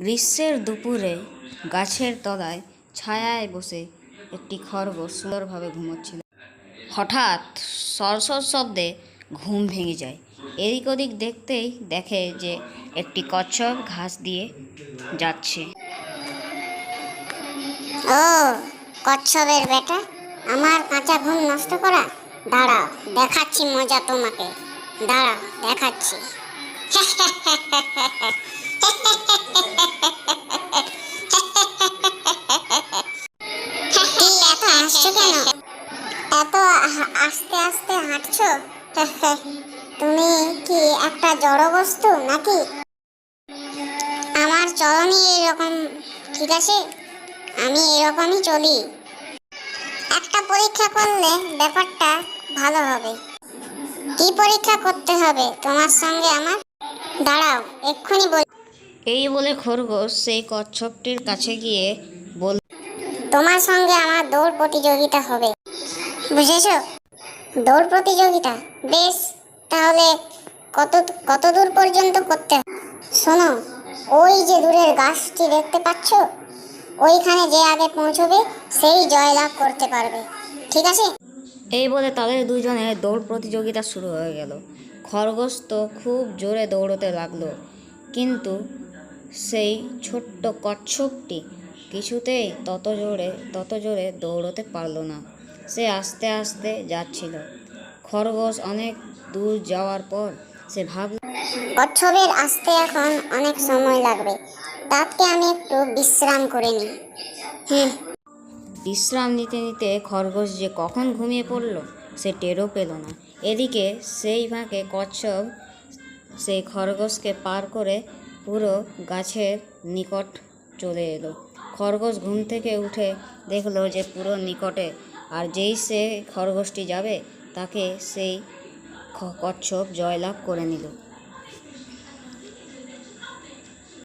গ্রীষ্মের দুপুরে গাছের তলায় ছায়ায় বসে একটি খরগোশ সুন্দরভাবে ঘুমোচ্ছিল। হঠাৎ সরসর শব্দে ঘুম ভেঙে যায়। এদিক ওদিক দেখতেই দেখে যে একটি কচ্ছপ ঘাস দিয়ে যাচ্ছে। ও, কচ্ছপের বেটা, আমার কাঁচা ঘুম নষ্ট করা? দাঁড়াও, দেখাচ্ছি মজা তোমাকে। দাঁড়াও, দেখাচ্ছি। হাসছো কেন? এত আস্তে আস্তে হাঁটছো? তুমি কি একটা জড় বস্তু নাকি? আমার চলনই এরকম ঠিক আছে? আমি এরকমই চলি। একটা পরীক্ষা করলে ব্যাপারটা ভালো হবে। কি পরীক্ষা করতে হবে তোমার সঙ্গে আমার? দাঁড়াও, এক্ষুনি বল এই বলে খরগোশ সেই কচ্ছপটির কাছে গিয়ে তোমার সঙ্গে আমার দৌড় প্রতিযোগিতা হবে। বুঝেছ? দৌড় প্রতিযোগিতা? বেশ, তাহলে কত কত দূর পর্যন্ত করতে শোনো, ওই যে দূরের গাছটি দেখতে পাচ্ছ, ওইখানে যে আগে পৌঁছবে, সেই জয়লাভ করতে পারবে। ঠিক আছে? এই বলে তাদের দুজনের দৌড় প্রতিযোগিতা শুরু হয়ে গেল। খরগোশ তো খুব জোরে দৌড়তে লাগল, কিন্তু সেই ছোট্ট কচ্ছপটি কিছুতেই তত জোরে তত জোরে দৌড়তে পারল না। সে আস্তে আস্তে যাচ্ছিল। খরগোশ অনেক দূর যাওয়ার পর সে ভাবল কচ্ছপের আসতে এখন অনেক সময় লাগবে। তাকে আমি একটু বিশ্রাম করে নিই। হুম। বিশ্রাম নিতে নিতে খরগোশ যে কখন ঘুমিয়ে পড়ল সে টেরও পেল না। এদিকে সেই ফাঁকে কচ্ছপ সেই খরগোশকে পার করে পুরো গাছের নিকট চলে এলো। খরগোশ ঘুম থেকে উঠে দেখল যে পুরো নিকটে। আর যেই সে খরগোশটি যাবে, তাকে সেই কচ্ছপ জয়লাভ করে নিল।